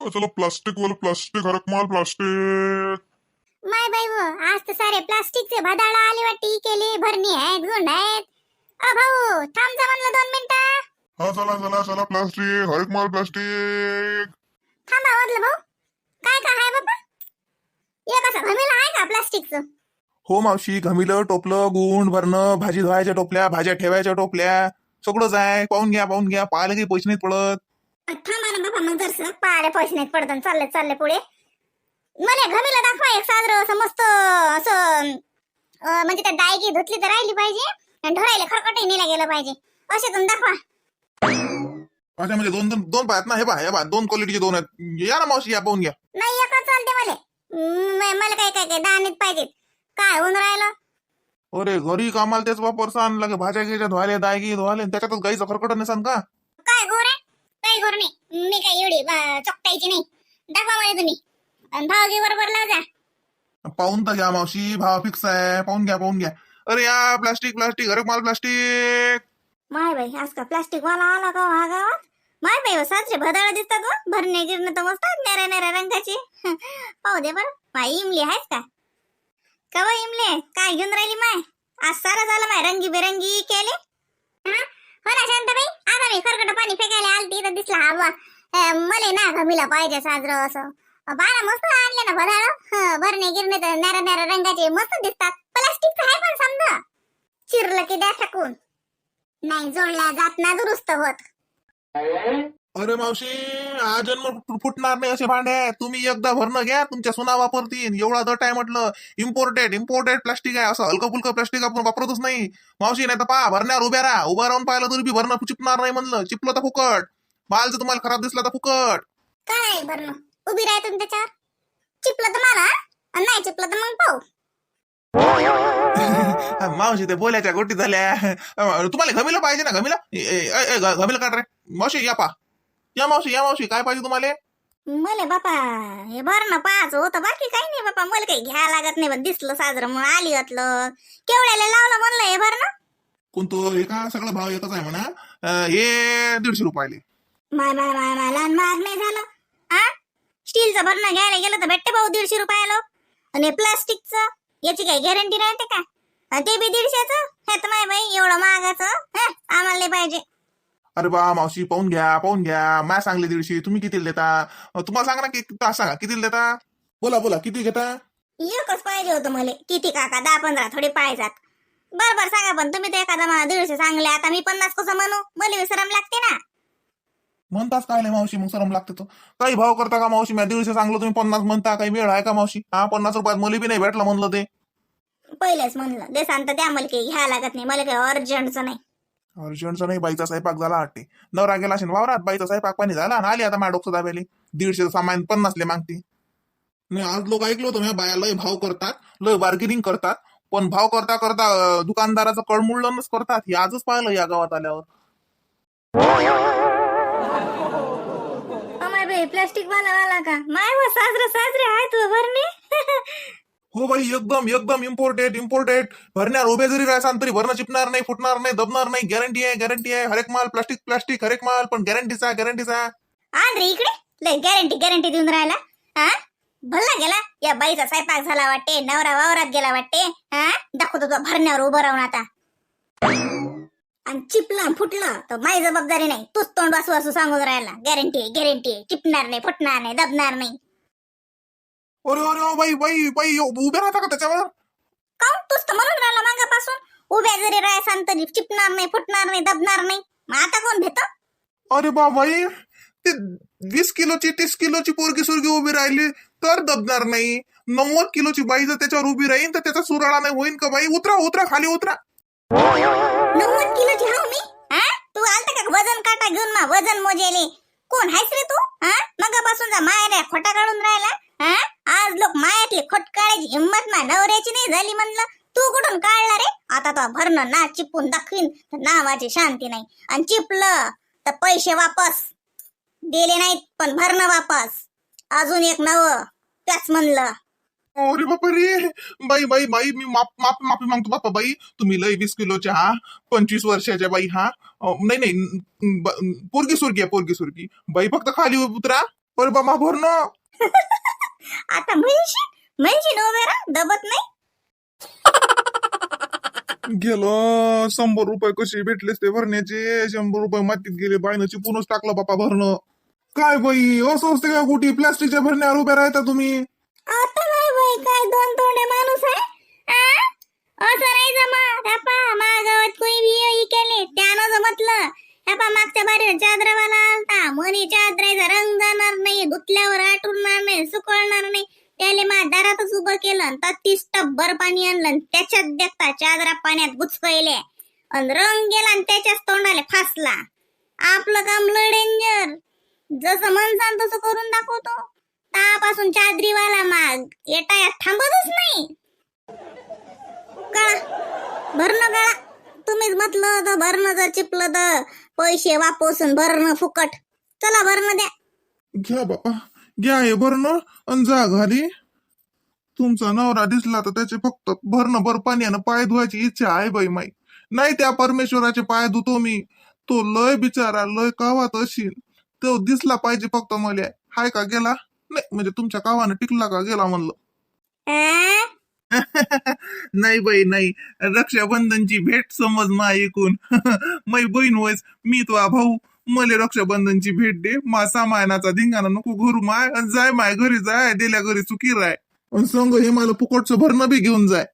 चला प्लास्टिक वाला प्लास्टिक हरक माल प्लास्टिक. माय बाई व आज तर सारे प्लास्टिकचे भदाळा आले वाटते केले भरणी आहेत गुंड आहेत. अ भाऊ थांब जा म्हणलं दोन मिनिटं. हा चला चला चला प्लास्टिक हरक माल प्लास्टिक. थांबा म्हटलं भाऊ. काय काय आहे बाबा एक असं घमेला आहे का प्लास्टिकचं? हो मावशी घमिलं टोपलं गुंड भरणं भाजी धुवायच्या टोपल्या भाज्या ठेवायच्या टोपल्या सगळंच आहे. पाहून घ्या पाहून घ्या पाहायला काही पैसे नाहीत पडत. थांबा ना बाबा मग जर पाड्या पैसे नाहीत पडतात चालले चालले पुढे. मला घमेला दाखवा एक साजरं असं मस्त असं म्हणजे त्या डायगी धुतली तर राहिली पाहिजे आणि ढोरायला खरकटही नेला गेलं पाहिजे. असे तुम्ही दाखवा. अच्छा म्हणजे दोन दोन दोन पाहत ना हे पहा हे पहा दोन क्वालिटीचे दोन आहेत. या ना मावशी या पाहून घ्या. नाही एकच चालते मला. म- मला काय काय काय दाणीत पाहिजेत. काय होऊन राहिलं? अरे घरी कामाला तेच वापरसान लगे भाज्या घ्यायच्या धुवाले दायगी धुवाले त्याच्यातच गाईचं खरकट नसान का? काय गोर? आहे काय गोर नाही मी काय एवढी बा- चोकटायची नाही. दाखवा मला तुम्ही. आणि भावगी बरोबर लाव जा. पाहून तर घ्या मावशी भाव फिक्स आहे. पाहून घ्या पाहून घ्या. अरे या प्लास्टिक प्लास्टिक हरक माल प्लास्टिक माय बाई आज का प्लास्टिक वाला आला का हा गावात? माय बाई हो, साजरे भदाळ दिसतात हो. भरणे गिरणे तर मस्त नेऱ्या नेऱ्या रंगाचे. पाहू दे बरं. माय इमली आहेस का? का बा इमले काय घेऊन राहिली माय? आज सारा झालं माय रंगी बेरंगी केले. हा? हो ना शांताबाई मी खरकट पाणी फेकायला आलती तर दिसला हवा मले ना घमीला पाहिजे साजरं असं. बारा मस्त आणले ना भदाळ भरणे गिरणे तर नारा नारा रंगाचे मस्त दिसतात. प्लास्टिकचं आहे पण समजा. चिरलं की द्या टाकून नाही जोडल्या जात ना दुरुस्त होत. अरे मावशी हा जन्म फुटणार नाही असे भांडे. तुम्ही एकदा भरणं घ्या तुमच्या सुना वापरतील. एवढा दट आहे म्हटलं. इम्पोर्टेड इम्पोर्टेड प्लास्टिक आहे असं हलकं फुलकं प्लास्टिक आपण वापरतच नाही. मावशी नाही तर पहा भरण्यावर उभ्या राहा. उभा राहून पाहिलं तरी बी भरणं चिपणार नाही म्हणलं. चिपलं तर फुकट. माल जर तुम्हाला खराब दिसला तर फुकट. काय बरं उभी राहा तुम्ही त्याच्यावर. चिपलं तर मला नाही चिपलं तर मग पाहू. मावशी ते बोल्याच्या गोष्टी झाल्या. तुम्हाला घमीला पाहिजे ना घमीला? घमीला काढ रे. मावशी या पा या मावशी या मावशी काय पाहिजे तुम्हाला? मले बापा हे भरणं पाहायचं होतं बाकी काही नाही बापा मला काही घ्या लागत नाही पण दिसलं साजरं म्हणून आली घातलं केवढ्याला लावलं म्हणलं हे भरणं? कोणतं हे का सगळं भाव एकच आहे म्हणा. अं, हे दीडशे रुपयाले. माय माय माय माय लहान महाग नाही झालं. हा स्टीलचं भरणं घ्यायला गेलं तर भेटते भाऊ दीडशे रुपयाला. आणि प्लास्टिकचं याची काही गॅरंटी राहते का? आणि ते बी दीडशेचं? हे तर माय बाई एवढं महागाचं हं, आम्हाला नाही पाहिजे. अरे बा मावशी पाहून घ्या पाहून घ्या. माय सांगले दीडशे तुम्ही किती देता? तुम्हाला सांगा ना की तास सांगा किती देता? बोला बोला किती घेता? एकच पाहिजे होतं मला. किती काका? दहा पंधरा थोडे पाहिजात बर बर सांगा पण तुम्ही तर एखादा मला दीडशे सांगले. आता मी पन्नास कसं म्हणू? मला विसरम लागते ना. म्हणताच काय नाही मावशी मग सरम लागते तो. काही भाव करता का मावशी? मी दीडशे सांगलो तुम्ही पन्नास म्हणता. काही वेळ आहे का मावशी? हा पन्नास रुपयात मुली बी नाही भेटलं म्हणलं ते. पहिलेच म्हणलं दे सांगता त्या मला काही घ्या लागत नाही. मला काही अर्जंटचं नाही. अर्जंटचा नाही बाईचा स्वयंपाक झाला वाटते नवरा गेला असेल वावरात बाईचा स्वयंपाक पाणी झाला आणि आली आता माझ्या सुद्धा दाबेली दीडशे सामान पन्नासले मागते. नाही आज लोक ऐकलो होतं मी बाया लय भाव करतात लय बार्गेनिंग करतात. पण भाव करता करता दुकानदाराचं कळमुळणच करतात. हे आजच पाहिलं या गावात आल्यावर. प्लास्टिक वाला वाला का? माय व साजरे साजरे आहे हो बाई एकदम एकदम इम्पोर्टेड इम्पोर्टेड भरण्यावर उभे जरी राहसान तरी भरणं चिपणार नाही फुटणार नाही दबणार नाही. गॅरंटी आहे गॅरंटी आहे. हरेक माल प्लास्टिक प्लास्टिक हरेक माल पण गॅरंटीचा गॅरंटीचा आण रे इकडे. लय गॅरंटी गॅरंटी देऊन राहिला. हा? भल्ला गेला? या बाईचा स्वयंपाक झाला वाटते नवरा वावरात गेला वाटते. हा? दाखवतो तो भरण्यावर उभं राहून आता. आणि चिपलं फुटलं तर माझी जबाबदारी नाही. तूच तोंड वासू वासू सांगून राहिला. गॅरंटी गॅरंटी चिपणार नाही फुटणार नाही दबणार नाही. अरे अरे बाई बाई बाई उभे राहता का त्याच्यावर? काऊन? तूच तर म्हणून राहिला मागापासून. उभ्या जरी राहायसान तरी चिपणार नाही फुटणार नाही दबणार नाही. मग आता कोण भेट अरे बा बाई ते वीस किलोची तीस किलोची पोरगी सुरगी उभी राहिली तर दबणार नाही. नव्वद किलोची बाई जर त्याच्यावर उभी राहील तर त्याचा सुराळा नाही होईन का बाई? उतरा उतरा खाली उतरा. नव्वद किलोची हाव मी? हा? तू आलता का वजन काटा घेऊन मा वजन मोजेले? कोण आहेस रे तू? हा? मगापासून जा माया खोटा काढून राहिला. हा? आज लोक मायातले खोट काढायची हिंमत ना नवऱ्याची नाही झाली म्हणलं. तू कुठून काढला रे? आता तो भरणं ना चिपून दाखवीन तर नावाची शांती नाही. आणि चिपलं तर पैसे वापस. दिले नाहीत पण भरणं वापस. अजून एक नव त्याच म्हणलं. अरे बापा रे बाई बाई बाई मी माप माप माफी मागतो बापा बाई. तुम्ही लय वीस किलोच्या हा? पंचवीस वर्षाच्या बाई हा? अं, नाही नाही ब- पोरगी सुरगी आहे पोरगी सुरगी. बाई फक्त खाली उतरा. अरे बाबा भरणं. आता म्हणशील म्हणशील राहा दबत नाही. गेलं शंभर रुपये कसे भेटलेस ते भरण्याचे? शंभर रुपये मातीत गेले बाईनं चिपूनच टाकलं बापा भरणं. काय बाई असं असते का कुठे? प्लास्टिकच्या भरण्यावर उभ्या राहता तुम्ही? आता नाही बाई काय दोन तोंडे माणूस आहे? असं नाही जमा ह्यापा मा गावात कोणी भी केले त्यानं जमतलं. ह्यापा मागच्या बारीला चादरावाला आलता. म्हणे चादराचा रंग जाणार नाही धुतल्यावर आटुरणार नाही सुकळणार नाही. त्याले मा दारातच उभं केलं तर तत्तीस टब्बर पाणी आणलं त्याच्यात देखता चादरा पाण्यात गुचकळले आणि रंग गेला आणि त्याच्याच तोंडाला फासला. आपलं काम लय डेंजर जसं म्हणसान तसं करून दाखवतो. तापासून चादरीवाला माग. येटा थांबतच नाही. गळा. भरणं गळा. तुम्हीच म्हटलं तर भरणं जर चिपलं तर. पैसे वापसून भरणं फुकट. चला भरणं द्या. घ्या बापा. घ्या हे भरणं आणि जा घरी. तुमचा नवरा दिसला तर त्याचे फक्त भरणं भर पाण्यानं पाय धुवायची इच्छा आहे बाई माई. नाही त्या परमेश्वराचे पाय धुतो मी. तो लय बिचारा लय कावात असेल तो दिसला पाहिजे फक्त मला. हाय का गेला? नाही म्हणजे तुमच्या कावानं टिकला का? गेला म्हणलं? नाही बाई नाही. रक्षाबंधनची भेट समज मा ऐकून. मै बहीण होयस मी तो भाऊ. मले रक्षाबंधनची भेट दे. मा सामायनाचा धिंगाणा नको घरू माय. जाय माय घरी जाय. दिल्या घरी चुकी राय. अन संग हे मला फुकटचं भरणं बी घेऊन जाय.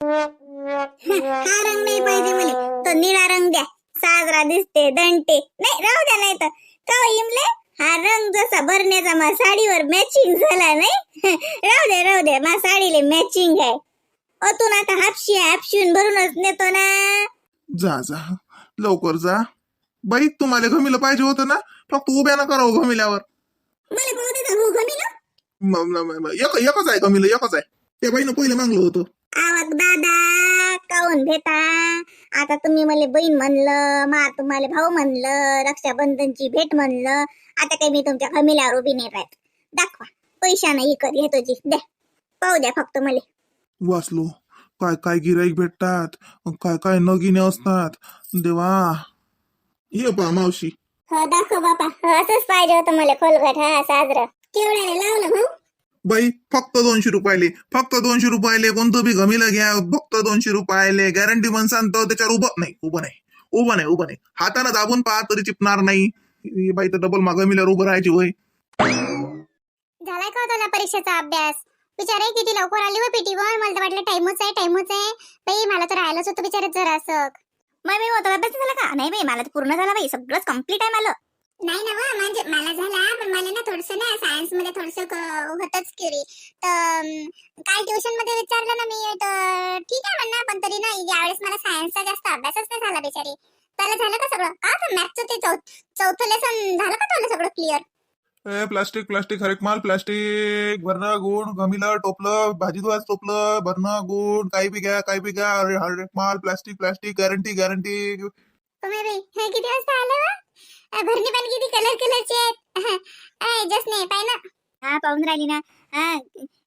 हा रंग नाही पाहिजे मला? तो निळा रंग द्या. साजरा दिसते दंटे. नाही राहू द्या नाही तर का हो, इमले? हा रंग जसा भरण्याचा मा साडीवर मॅचिंग झाला नाही. राहू दे राहू दे. मा साडीले मॅचिंग आहे. अतून आता हापशी हापशीन भरूनच नेतो ना. जा जा. लवकर जा. बाई तुम्हाला घमीला पाहिजे होतं ना? फक्त उभ्या ना करावं घमिल्यावर. मला घमीला? एक एकच आहे घमिलं एकच आहे. त्या बाईनं पहिले मागलं होतं. आवक दादा. काऊन भेटा आता तुम्ही मला बहीण म्हणलं मा तुम्हाला भाऊ म्हणलं रक्षाबंधनची भेट म्हणलं. आता काही मी तुमच्या खमिल्यावर उभी नाही राहत. दाखवा पैशानं इकत घेतो जी द्या पाहू द्या फक्त मला. वाचलो. काय काय गिराईक भेटतात काय काय नगिने असतात. देवा. ये पा मावशी. हो दाखव बापा. हो, असंच पाहिजे होतं मला खोलगट हा साजरं. केवढ्याने लावलं भाऊ बाई फक्त दोनशे रुपयाले. फक्त दोनशे रुपयाले कोणतं बी गमीला घ्या. फक्त दोनशे रुपयाले गॅरंटी पण सांगतो त्याच्यावर उभं नाही उभं नाही. उभं नाही उभं नाही. हातानं दाबून पहा तरी चिपणार नाही. बाई तर डबल मा गमीला उभं राहायची वय. झालाय का तुला परीक्षेचा अभ्यास? बिचारे किती लवकर आली हो पीटी वर मला तर वाटलं टाइमच आहे टाइमच आहे. बाई मला तर राहिलंच होतं बिचारे जरा असं मग मी होता अभ्यास झाला का? नाही बाई मला तर पूर्ण झाला बाई. सगळंच कंप्लीट आहे मला. नाही ना वा, म्हणजे मला झाला पण मला ना थोडस ना सायन्समध्ये थोडस होतच क्युरी तर काल ट्युशनमध्ये विचारलं ना मी तर ठीक आहे म्हणणार पण तरी ना यावेळेस मला सायन्सचा जास्त अभ्यासच नाही झाला बिचारी. त्याला झालं का सगळं? का तर मॅथचं ते चौथ लेसन झालं का तुला सगळं क्लिअर ए प्लास्टिक प्लास्टिक हरेक माल प्लास्टिक भरणं गुण गमीला टोपलं भाजी धुवायचं टोपलं भरणं गुण काही बी घ्या काही बी घ्या. अरे हरेक माल प्लास्टिक प्लास्टिक गॅरंटी गॅरंटी तुम्ही हे किती वाजता आले वा? भरणी पण किती कलर कलरची आहेत. पाय ना. हा पाहून राहिली ना. हा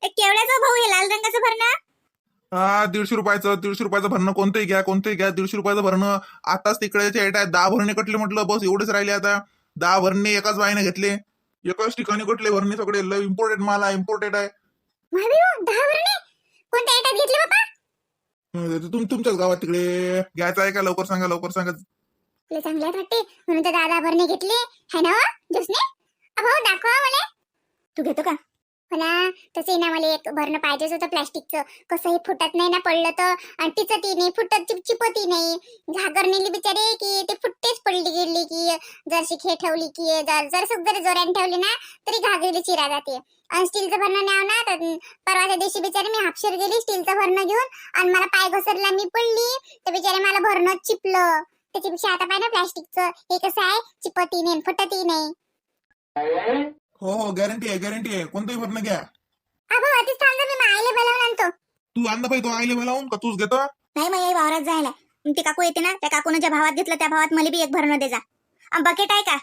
केवढ्याचा भाऊ आहे? लाल रंगाचं भरणं? हा दीडशे रुपयाचं दीडशे रुपयाचं भरणं कोणतंही घ्या कोणतंही घ्या. दीडशे रुपयाचं भरणं आताच तिकडे आहे दहा भरणे कटले म्हटलं बस एवढेच राहिले आता. दहा भरणे एकाच बाईने घेतले. एकाच ठिकाणी कटले भरणे सगळे. इम्पोर्टेड माल आहे इम्पोर्टेड आहे. हो, तुमच्याच गावात तिकडे. घ्यायचं आहे का? लवकर सांगा लवकर सांगा. तुला चांगल्या वाटते? म्हणून तर दादा भरणे घेतले. है ना हो, जोसने? भाऊ दाखवा मला. तू घेतो का? हो मला तसे ना मला एक भरणं पाहिजेच होतं प्लॅस्टिकचं. कसं हे फुटत नाही ना पडलं तर. आणि तिचं ती नाही फुटत चिप चिपती नाही. घागर नेली बिचारे की ते फुटतेच पडली गेली की. जरशी खे ठेवली की जर जर जर जोराने ठेवली ना तरी घागरीला चिरा जाते. आणि स्टीलचं भरणं न्याव ना तर परवाच्या दिवशी बिचारे मी हापशीर गेली स्टीलचं भरणं घेऊन. आणि मला पाय घसरला मी पडली. तर बिचारे मला भरणं चिपलं. त्याच्यापेक्षा आता पाहिजे प्लास्टिकचं. हे कसं आहे? चिपती नाही फुटतही नाही. हो हो गॅरंटी आहे गॅरंटी आहे. कोणतंही भरणं घ्या. अबो आधीच थांब मी आईला बोलावून आणतो. तू आणलं पाहिजे तो आईले लावून का तूच घेतो? नाही मग वावरात जायला. मग ती काकू येते ना त्या काकून ज्या भावात घेतलं त्या भावात मला बी एक भरणं दे जा. बकेट आहे का?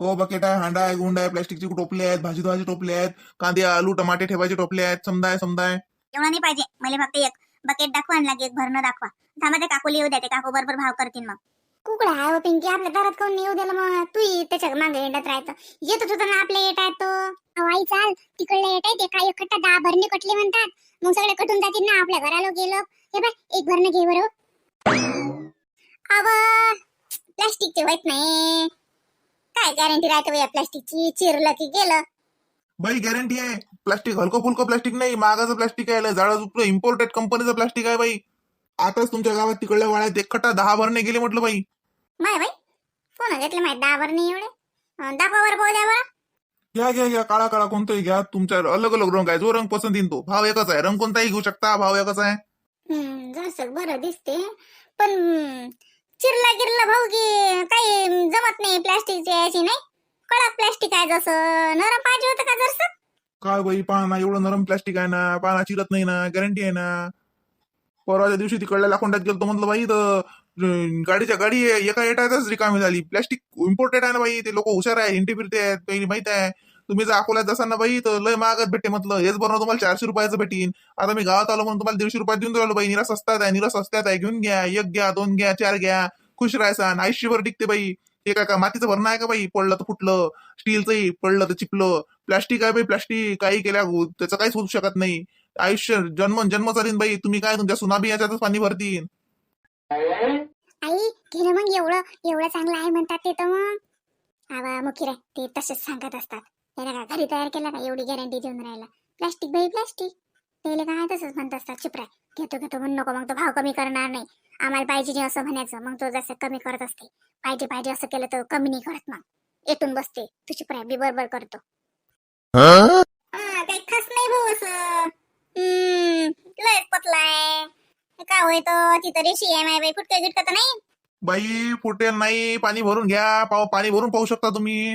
हो बकेट आहे हांडा आहे गुंड आहे प्लास्टिकचे टोपले आहेत भाजी धुवायचे टोपले आहेत कांदे आलू टमाटे ठेवायचे टोपले आहेत समजाय समजाय एवढा नाही पाहिजे. मला फक्त एक. बकेट दाखवा आणि लागे एक भरणं दाखवा. थांबा त्या काकूला येऊ द्या ते काकू बरोबर भाव करतील मग. कुकडा आहे हो पिंकी आपल्या दारात कोण येऊ दिलं मग. तू त्याच्यामागे येण्यात राहायचं येतच होता ना आपल्या येत आहे तो. चाल. तिकडले येत आहे ते काय खट्टा दहा भरणे कटले म्हणतात. मग सगळे कटून जातील ना आपल्या घराला गेलो. हे बाय एक भरणं घे बरं हो. अव प्लास्टिकचे होत नाही. काय गॅरंटी राहते बाई प्लास्टिकची? चिरलं की गेलं. बाई गॅरंटी आहे. प्लास्टिक हलको फुलको प्लास्टिक नाही मागाचं प्लास्टिक आहे झाडा इम्पोर्टेड कंपनीचं प्लास्टिक आहे बाई. आताच तुमच्या गावात तिकडल्या वाळ्यात एक खट्टा दहा भरणे गेले म्हटलं बाई. माय बाई फोन घेतले माहिती दहा नाही एवढे. अं, दाखवा बरं पाहू द्या बरं. घ्या घ्या घ्या काळा काळा कोणताही घ्या. तुमच्या अलग अलग रंग आहे. जो रंग पसंत येईल तो. भाव एकच आहे. रंग कोणताही घेऊ शकता. भाव एकच आहे. हम्म, जरासं बरं दिसते. पण चिरला गिरला भाऊ की काही जमत नाही प्लास्टिकची याची नाही? कडक प्लास्टिक आहे जसं. नरम पाहिजे होतं का जरस? काय बाई पाना एवढं नरम प्लास्टिक आहे ना. पाना चिरत नाही ना. गॅरंटी आहे ना. परवाच्या दिवशी तिकडल्या लाखोंडात गेलो म्हटलं बाई तर गाडीच्या गाडी एका एटातच रिकामी झाली. प्लास्टिक इम्पोर्टेड आहे ना बाई ते लोक हुशार आहे हिंटी फिरते आहेत काही माहीत आहे. तुम्ही जर अकोल्यात जसा ना बाई तर लय महागात भेटते म्हटलं. हेच बरोबर तुम्हाला चारशे रुपयाचं भेटीन. आता मी गावात आलो म्हणून तुम्हाला दीडशे रुपयात देऊन राहिलो बाई. निरा सस्तात आहे निरा सस्त्यात आहे. घेऊन घ्या एक घ्या दोन घ्या चार घ्या. खुश राहायचा. आयुष्यभर टिकते बाई. हे काय का मातीचं भरणं आहे का बाई? पडलं तर फुटलं स्टीलचंही पडलं तर चिपलं. प्लास्टिक आहे बाई प्लास्टिक काही केल्या हो, त्याचं काहीच होऊ शकत नाही. आयुष्य जन्म जन्म चालीन बाई. तुम्ही काय तुमच्या सुनाबी याच्यातच पाणी भरतीन. आई घे ना मग एवढं एवढं चांगलं आहे म्हणतात ते तर मग. आवा मुखी रे ते तसेच सांगत असतात. त्याला का घरी तयार केला का? एवढी गॅरंटी देऊन राहिला. प्लास्टिक बाई प्लास्टिक त्याला काय तसंच म्हणत असतात चुप राय घेतो घेतो म्हणू नको मग तो भाव कमी करणार नाही. आम्हाला पाहिजे नाही असं म्हणायचं मग तो जसं कमी करत असते. पाहिजे पाहिजे असं केलं तर कमी नाही करत मग. येतून बसते. तू चुप राय मी बरोबर करतो. काही खास नाही भाऊ असं हम्म लय पतलाय काय होय तर तिथं रेशी आहे माय बाई फुटका गिटका तर नाही. बाई फुटेल नाही पाणी भरून घ्या. पाव पाणी भरून पाहू शकता तुम्ही.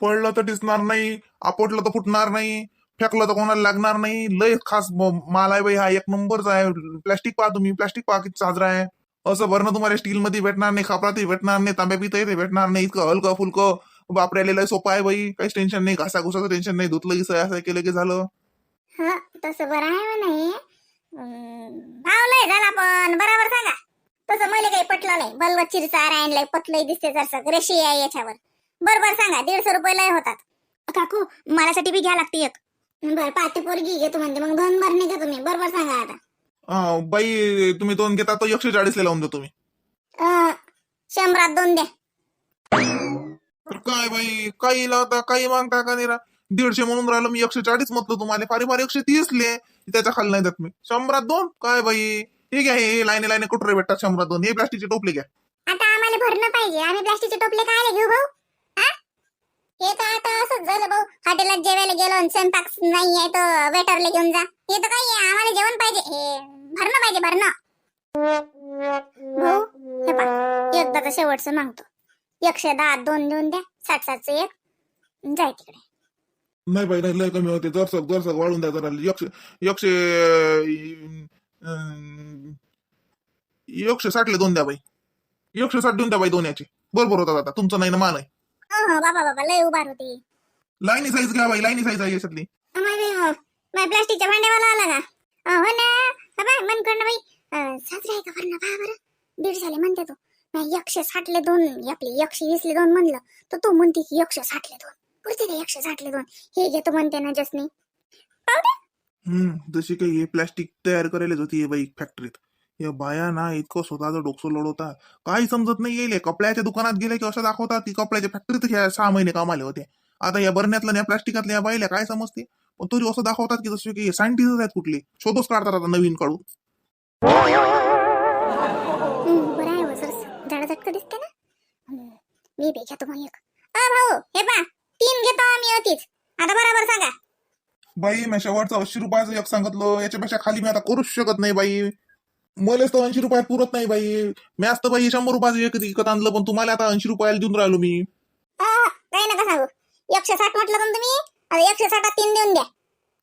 पडलं तर दिसणार नाही आपटलं तर फुटणार नाही फेकलं तर कोणाला लागणार नाही. लय खास माल आहे बाई हा. एक नंबरचा आहे. प्लास्टिक पहा तुम्ही. प्लास्टिक पहा किती साजरा आहे. असं भरणं तुम्हाला स्टील मध्ये भेटणार नाही खापरातही भेटणार नाही तांब्या पितही ते भेटणार नाही. इतकं हलकं फुलकं वापरायला लय सोपं आहे बाई. काहीच टेन्शन नाही. घासा घुसाचं टेन्शन नाही. धुतलं की असं केलं की झालं. हा तसं बरं आहे म्हणे. हम्म, भाव लय झाला पण बरोबर सांगा. तसं मला काही पटलं नाही. बलवत चिरचा आणलाय पतलंय दिसते जरसं. रेशी आहे याच्यावर. बरोबर सांगा दीडशे रुपये लय होतात. काकू मलासाठी बी घ्या लागते एक. बरं पाठी पोरगी घेतो म्हणते. मग दोन भरणे का तुम्ही. बरोबर सांगा आता. अं, बाई तुम्ही दोन घेता तर एकशे चाळीसला लावून देतो मी. अं, शंभरात दोन द्या. तर काय बाई काही लावता काही मागता का नाही रा? दीडशे म्हणून राहिलो मी एकशे चाळीस म्हटलं तुम्हाला. फारी फार एकशे तीसले त्याच्याखाली नाही जात मी. शंभरात दोन? काय बाई? ठीक आहे हे लाईने लाईने कुठे भेटतात शंभरात दोन? हे प्लास्टिकचे टोपले घ्या. आता आम्हाला भरणं पाहिजे. आम्ही प्लास्टिकचे टोपले काय घेऊ भाऊ? हे? तर आता असंच झालं भाऊ. हॉटेलात जेवायला गेलो आणि स्वयंपाक नाही आहे तर वेटरला घेऊन जा. हे तर काही आम्हाला जेवण पाहिजे. हे भरणं पाहिजे भरणं. भाऊ हे पा एकदा तर शेवटचं मागतो. एकशे दहा दोन देऊन द्या. साठ सातचं एक. जाय तिकडे. नाही बाई नाही लय कमी होते. जरसक जरसक वाढून द्या जरा. एकशे एकशे अं, एकशे साठले दोन द्या बाई. एकशे साठ देऊन द्या बाई दोन याचे बरोबर होतात आता. तुमचं नाही ना मान आहे. हो हो बाबा बाबा लय उभार होती. लाईनी साईज घ्या बाई लाईनी साईज आहे याच्यातली. माझ्या प्लास्टिकच्या भांड्यावाला आला का? अं, हो ना. बाबा मन करणं बाई. अं, साजरा आहे का भरणं पहा बरं. दीडशेले म्हणते तो. नाही एकशे साठले दोन. आपले एकशे वीसले दोन म्हणलं. तर तू म्हणते की एकशे साठले दोन. पुरते का एकशे साठले दोन. हे घेतो म्हणते ना जसनी. पाहू दे. हम्म जशी काही हे प्लॅस्टिक तयार करायलाच होती हे बाई फॅक्टरीत या बाया ना इतकं स्वतःचं डोकं लढवता काही समजत नाही येईल कपड्याच्या दुकानात गेले की असं दाखवतात की कपड्याच्या फॅक्टरीत ह्या सहा महिने कामाले होते. आता या बरण्यातल्या या प्लास्टिकातल्या या बाईला काय समजते? पण तरी असं दाखवतात की जसे की सायंटिस्ट आहेत कुठले. शोधच काढतात आता नवीन काढून. बरं आहे झटकं दिसते ना? मी बी एक. अ भाऊ हे पा घेतो आम्ही होतीच आता बरोबर सांगा. बाई मी शेवटचं ऐंशी रुपयाचं एक सांगितलं. याच्यापेक्षा खाली मी आता करूच शकत नाही बाई. मलाच तर ऐंशी रुपयात पुरत नाही बाई. मी असतं बाई शंभर रुपयाचं एक विकत आणलं पण तुम्हाला आता ऐंशी रुपयाला देऊन राहिलो मी. काही नका सांगू. एकशे साठ म्हटलं ना तुम्ही एकशे साठात तीन देऊन द्या.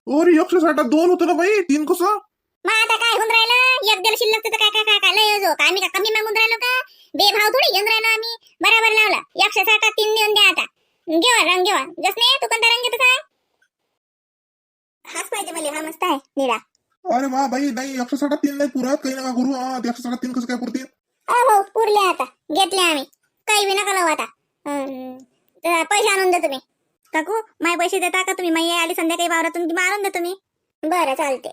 अरे एकशे साठात दोन होतं ना बाई? तीन कसं? मग आता काय होऊन राहिलं? एक दिल शिल्लक तर काय काय काय काय लय आम्ही का कमी मागून राहिलो का? बेभाव थोडी घेऊन राहिलो आम्ही. बरोबर लावला. एकशे साठात तीन देऊन द्या आता. घेवा रंग घेवा जस नाही तू कोणता रंग घेतो काय? हाच पाहिजे मला हा मस्त आहे निळा. अरे वा बाई नाही एकशे साठात तीन नाही पुरत. काही नका करू हा ते एकशे साठात तीन कसं काय पुरतील? अ भाऊ पुरले आता. घेतले आम्ही. काही बी नका लावू आता. अं, तर पैसे आणून द्या तुम्ही. काकू माय पैसे देता का तुम्ही? माई आली संध्याकाळी वावरातून की मग आणून देतो मी बरं चालते